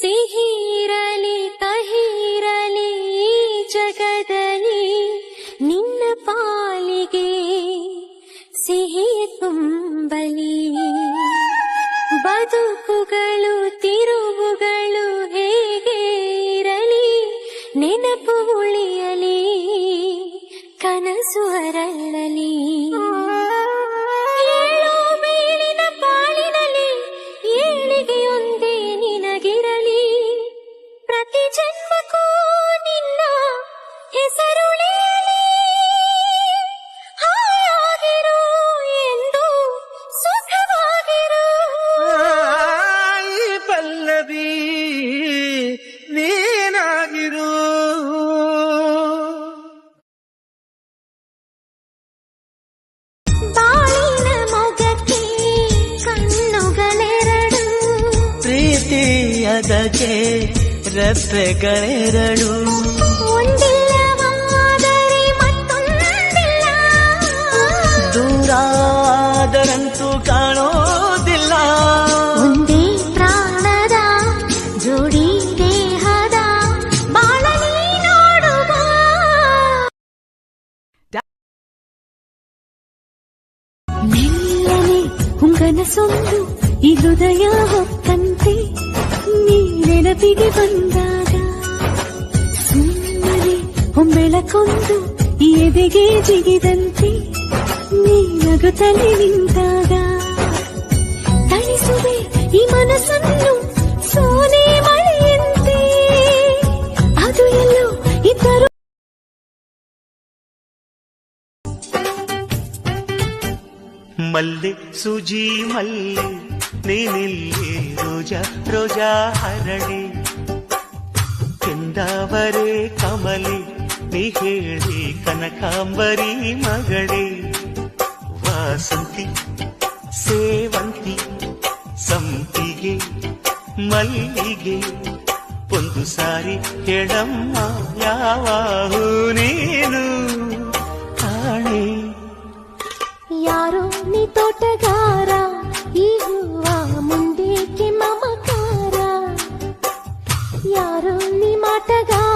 ಸಿಹಿರಲಿ ಕಹಿರಲಿ ಜಗದಲ್ಲಿ ನಿನ್ನ ಪಾಲಿಗೆ ಸಿಹಿ ತುಂಬಲಿ. ಬದುಕುಗಳು, ತಿರುವುಗಳು ಹೇಗೆ ಇರಲಿ? ನೆನಪು ಉಳಿಯಲಿ, ಕನಸು ಅರಳಲಿ. ಜನ್ಮಕ್ಕೂ ನಿನ್ನ ಹೆಸರುಳಿಯಲಿ ಹಾಯಾಗಿರು ಎಂದು ಸುಖವಾಗಿರು. ಪಲ್ಲವಿ ನೀನಾಗಿರು. ಬಾಳಿನ ಮೊಗಕ್ಕೆ ಕಣ್ಣುಗಳೆರಡು. ಪ್ರೀತಿ ಅದಕ್ಕೆ ರೆಪ್ಪೆಗಳೆರಡು ದೂರಾದರಂತೂ ಕಾಣೋದಿಲ್ಲ. ಒಂದೇ ಪ್ರಾಣದ ಜೋಡಿ ದೇಹದ ನೋಡುವ. ಮೆಲ್ಲನೆ ಹುಂಗನಸೊಂದು ಈ ಹೃದಯ ಹೊತ್ತಂತೆ. ನೀ ನೆನಪಿಗೆ ಬಂದಾಗ ಸುಮ್ಮನೆ ಹೊಂಬೆಳಕೊಂದು ಈ ಎದೆಗೆ ಜಿಗಿದಂತೆ ನೀ ನಗುತ್ತಲೇ ನಿಂತಾಗ ತಣಿಸುವೆ ಈ ಮನಸ್ಸನ್ನು ಸೋನೆ ಮಳೆಯಂತೆ ಅದು ಎಲ್ಲೋ ಇದ್ದರೂ ಮಲ್ಲೆ ಸುಜಿ ಮಲ್ಲೆ ನೀನಿಲ್ಲಿ ರೋಜಾ ರೋಜಾ ಹರಳೆ ಕೆಂದಾವರೆ ಕಮಲೆ ನೀ ಹೇಳಿ ಕನಕಾಂಬರಿ ಮಗಳೇ ವಾಸಂತಿ ಸೇವಂತಿ ಸಂಪಿಗೆ ಮಲ್ಲಿಗೆ ಒಂದು ಸಾರಿ ಹೇಳಮ್ಮ ಯಾವ ಹೂ ನೀನು ಕಾಣೆ ಯಾರೋ ನೀ ತೋಟಗಾರ నీ మాటగా